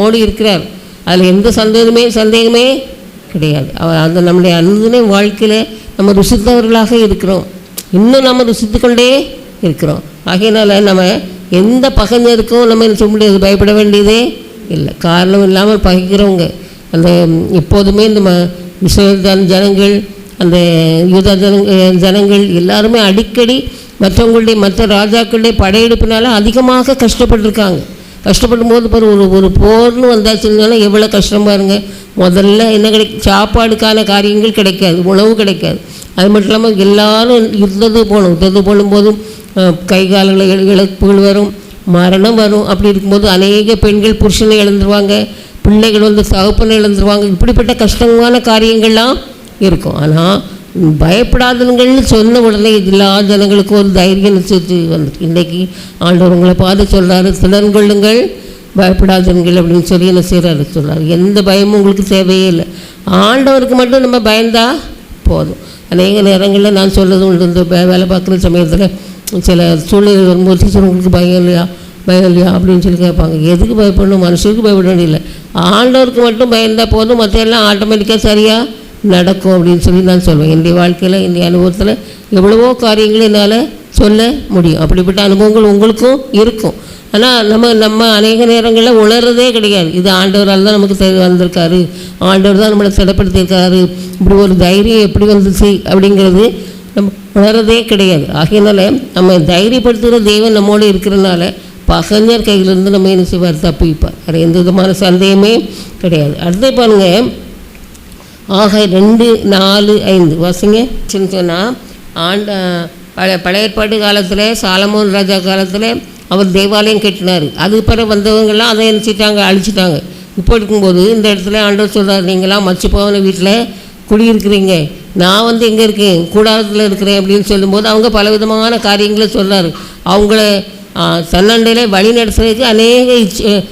நம்மோடு இருக்கிறார். அதில் எந்த சந்தேகமே சந்தேகமே கிடையாது. அவர் அந்த நம்முடைய அனுதின வாழ்க்கையில் நம்ம ருசித்தவர்களாக இருக்கிறோம். இன்னும் நம்ம ருசித்து கொண்டே இருக்கிறோம். ஆகையினால் நம்ம எந்த பகைஞருக்கும் நம்ம என்ன சொல்ல முடியாது பயப்பட வேண்டியதே இல்லை. காரணம் இல்லாமல் பகைக்கிறவங்க. அந்த எப்போதுமே இந்த ம இஸ்ரேல் ஜனங்கள் அந்த யூதா ஜனங்க ஜனங்கள் எல்லாருமே அடிக்கடி மற்றவங்களுடைய மற்ற ராஜாக்களுடைய படையெடுப்பினால அதிகமாக கஷ்டப்பட்டிருக்காங்க. கஷ்டப்படும் போது பாரு ஒரு ஒரு போர்னு வந்தாச்சுன்னா எவ்வளோ கஷ்டம் பாருங்க. முதல்ல என்ன கிடைக்கும் சாப்பாடுக்கான காரியங்கள் கிடைக்காது உணவு கிடைக்காது. அது மட்டும் இல்லாமல் எல்லாரும் இருந்தது போகணும் இருந்தது போடும்போதும் கை கால்களை இழப்புகள் வரும் மரணம் வரும். அப்படி இருக்கும்போது அநேக பெண்கள் புருஷனை இழந்துருவாங்க பிள்ளைகள் வந்து தகப்பனை இழந்துருவாங்க. இப்படிப்பட்ட கஷ்டமான காரியங்கள்லாம் இருக்கும். ஆனால் பயப்படாதவங்கள்னு சொன்ன உடனே எல்லா ஜனங்களுக்கும் ஒரு தைரியம் நிச்சயித்து வந்து. இன்றைக்கி ஆண்டவர் உங்களை பார்த்து சொல்கிறாரு திறன் கொள்ளுங்கள் பயப்படாதீர்கள் அப்படின்னு சொல்லி என்ன செய்கிறாரு சொல்கிறார் எந்த பயமும் உங்களுக்கு தேவையே இல்லை. ஆண்டவருக்கு மட்டும் நம்ம பயந்தா போதும். அநேக நேரங்களில் நான் சொல்கிறது உண்டு. இந்த வேலை பார்க்குற சமயத்தில் சில சூழ்நிலை வரும்போது "டீச்சர், உங்களுக்கு பயம் இல்லையா? பயம் இல்லையா? அப்படின்னு சொல்லி கேட்பாங்க. எதுக்கு பயப்படணும்? மனுஷனுக்கு பயப்பட இல்லை ஆண்டவருக்கு மட்டும் பயந்தால் போதும். மற்ற எல்லாம் ஆட்டோமேட்டிக்காக சரியாக நடக்கும் அப்படின்னு சொல்லி நான் சொல்வேன். என்னுடைய வாழ்க்கையில் என்னுடைய அனுபவத்தில் எவ்வளவோ காரியங்கள் என்னால் சொல்ல முடியும். அப்படிப்பட்ட அனுபவங்கள் உங்களுக்கும் இருக்கும். ஆனால் நம்ம நம்ம அநேக நேரங்களில் உணர்றதே கிடையாது. இது ஆண்டவரால் தான் நமக்கு தெரிய வந்திருக்காரு. ஆண்டவர் தான் நம்மளை திடப்படுத்தியிருக்காரு இப்படி ஒரு தைரியம் எப்படி வந்துச்சு அப்படிங்கிறது நம்ம உணர்றதே கிடையாது. ஆகையினால நம்ம தைரியப்படுத்துகிற தெய்வம் நம்மோடு இருக்கிறனால பகைஞர் கையிலிருந்து நம்ம என்ன செய்வார்? தப்பிப்பார். அது எந்த விதமான சந்தேகமே கிடையாது. அடுத்து பாருங்கள் ஆக ரெண்டு நாலு ஐந்து. வாசிங்க. சொன்னால் ஆண்ட பழைய பழைய ஏற்பாட்டு காலத்தில் சாலமோன் ராஜா காலத்தில் அவர் தேவாலயம் கட்டினார். அது பிறகு வந்தவங்கெல்லாம் அதை நினச்சிட்டாங்க அழிச்சிட்டாங்க. இப்போ இருக்கும்போது இந்த இடத்துல ஆண்டவர் சொல்கிறார் நீங்களாம் மச்சு போவன வீட்டில் குடியிருக்கிறீங்க. நான் வந்து எங்கே இருக்கேன்? கூடாரத்தில் இருக்கிறேன் அப்படின்னு சொல்லும்போது அவங்க பலவிதமான காரியங்களை சொல்கிறார் அவங்கள ஆ, வழி நடத்துறதுக்கு அநேக இச்ச-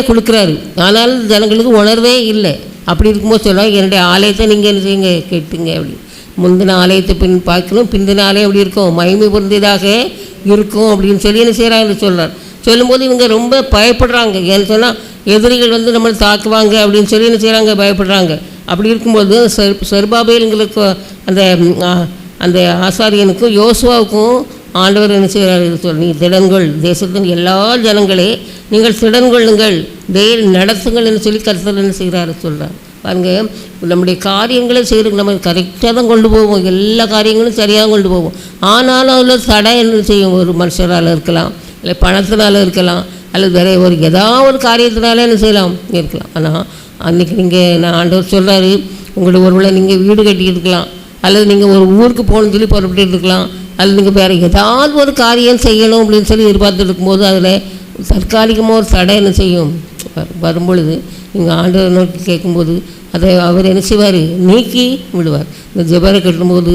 கொடுக்குறாரு. ஆனாலும் ஜனங்களுக்கு உணர்வே இல்லை. அப்படி இருக்கும்போது சொல்லுவாங்க என்னுடைய ஆலயத்தை நீங்கள் என்ன செய்யுங்க? கேட்டுங்க அப்படி. முந்தின ஆலயத்தை பின் பார்க்கணும் பிந்தின ஆலயம் எப்படி இருக்கும்? மகிமை பொருந்தியதாக இருக்கும் அப்படின்னு சொல்லி என்ன செய்கிறாங்க சொல்கிறார் சொல்லும்போது இவங்க ரொம்ப பயப்படுறாங்க. ஏன்னு சொன்னால் எதிரிகள் வந்து நம்மளை தாக்குவாங்க அப்படின்னு சொல்லி என்ன செய்கிறாங்க பயப்படுறாங்க. அப்படி இருக்கும்போது செர் செர்பாபேலுங்களுக்கு அந்த அந்த ஆசாரியனுக்கும் யோசுவாவுக்கும் ஆண்டவர் என்ன செய்கிறார் சொல்லி நீ தேசத்தின் எல்லா ஜனங்களே நீங்கள் திடன்கொள்ளுங்கள் தேர் நடத்துங்கள் என்று சொல்லி கருத்தர் என்ன செய்கிறாரு சொல்கிறார் பாருங்க நம்முடைய காரியங்களை செய்கிறதுக்கு நம்ம கரெக்டாக தான் கொண்டு போவோம். எல்லா காரியங்களும் சரியாக கொண்டு போவோம். ஆனாலும் அதில் தடை என்ன செய்யும் ஒரு மனுஷரால் இருக்கலாம் இல்லை பணத்தினால இருக்கலாம் அல்லது வேறு ஒரு ஏதாவது ஒரு காரியத்தினால என்ன செய்யலாம்? இருக்கலாம். ஆனால் அன்றைக்கி நீங்கள் நான் ஆண்டவர் சொல்கிறாரு உங்களுடைய ஒருவேளை நீங்கள் வீடு கட்டிக்கிட்டு இருக்கலாம் அல்லது நீங்கள் ஒரு ஊருக்கு போகணும்னு சொல்லி புறப்பட்டு இருக்கலாம் அல்லது நீங்கள் வேறு ஏதாவது ஒரு காரியம் செய்யணும் அப்படின்னு சொல்லி எதிர்பார்த்துட்டு இருக்கும்போது அதில் தற்காலிகமாக ஒரு தடை என்ன செய்யும்? வரும் பொழுது நீங்கள் ஆண்டவர் நோக்கி கேட்கும்போது அதை அவர் என்ன செய்வார்? நீக்கி விடுவார். இந்த ஜபரை கட்டும்போது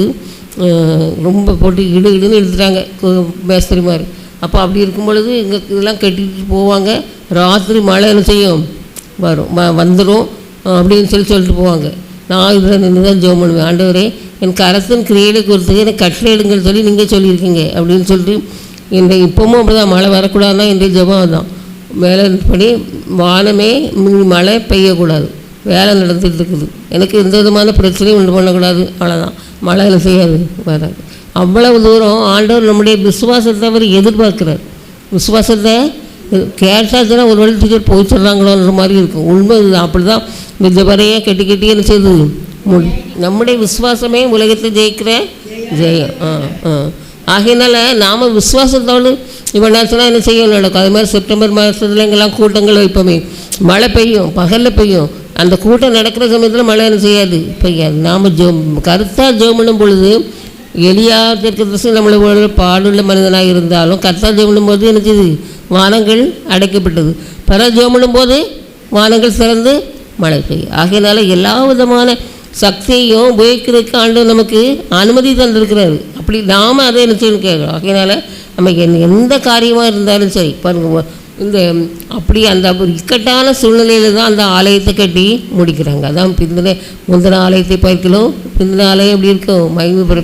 ரொம்ப போட்டு இடு இடுன்னு இழுத்துட்டாங்க. மேஸ்திரி மாதிரி அப்போ அப்படி இருக்கும் பொழுது இங்கே இதெல்லாம் கட்டிட்டு போவாங்க. ராத்திரி மழை என்ன செய்யும்? வரும். வ வந்துடும். அப்படின்னு சொல்லி சொல்லிட்டு போவாங்க. நான் இதில் நின்று தான் ஜோம் பண்ணுவேன். ஆண்டவரே எனக்கு அரசன் கிரியேட் கொடுத்து எனக்கு கட்டளை எடுங்கன்னு சொல்லி நீங்கள் சொல்லியிருக்கீங்க அப்படின்னு சொல்லிட்டு இந்த இப்போவும் அப்படி தான் மழை வரக்கூடாதுன்னா இன்றைய ஜெபம் தான் வேலை படி வானமே மழை பெய்யக்கூடாது. வேலை நடந்துகிட்டு இருக்குது. எனக்கு எந்த விதமான பிரச்சனையும் உண்டு பண்ணக்கூடாது. அவ்வளோதான் மழை செய்யாது. வராது அவ்வளவு தூரம் ஆண்டவர் நம்முடைய விசுவாசத்தை அவர் எதிர்பார்க்குறார். விசுவாசத்தை கேட்டாச்சுன்னா ஒரு வேளை டிக்கெட் போய் சொல்கிறாங்களோன்ற மாதிரி இருக்கும். உண்மை இதுதான் அப்படி தான் இந்த ஜபரையே கட்டி கட்டி என்ன செய்யுது நம்முடைய விசுவாசமே உலகத்தை ஜெயிக்கிற ஜெயம். ஆ ஆ. ஆகையினால நாம் விசுவாசத்தோடு இவ்வளோ நேரத்தில் என்ன செய்யும்? நடக்கும். அது மாதிரி செப்டம்பர் மாதத்துல எங்கெல்லாம் கூட்டங்கள் வைப்போமே. மழை பெய்யும் பகலில் பெய்யும். அந்த கூட்டம் நடக்கிற சமயத்தில் மழை என்ன செய்யாது? பெய்யாது. நாம் ஜோ கருத்தாக ஜோம் பண்ணும் பொழுது எளியா தீர்க்கதரிசி நம்மளை பாடுள்ள மனிதனாக இருந்தாலும் கர்த்தா ஜெபம் போது என்ன செய்யுது வானங்கள் அடைக்கப்பட்டது. பிற ஜெபம் போது வானங்கள் சிறந்து மழை பெய்யும். ஆகையினால எல்லா விதமான சக்தியையும் உபயோகிக்கிறதுக்கு ஆண்டு நமக்கு அனுமதி தந்திருக்கிறாரு. அப்படி நாம் அதை என்ன செய்யணும் கேட்குறோம். அதனால் நமக்கு எந்த- எந்த காரியமாக இருந்தாலும் சரி பாருங்க இந்த அப்படி அந்த ஒரு இக்கட்டான சூழ்நிலையில் தான் அந்த ஆலயத்தை கட்டி முடிக்கிறாங்க. அதான் பிந்தின முந்தின ஆலயத்தை பார்க்கலாம் பிந்தின ஆலயம் எப்படி இருக்கும்? மகிமை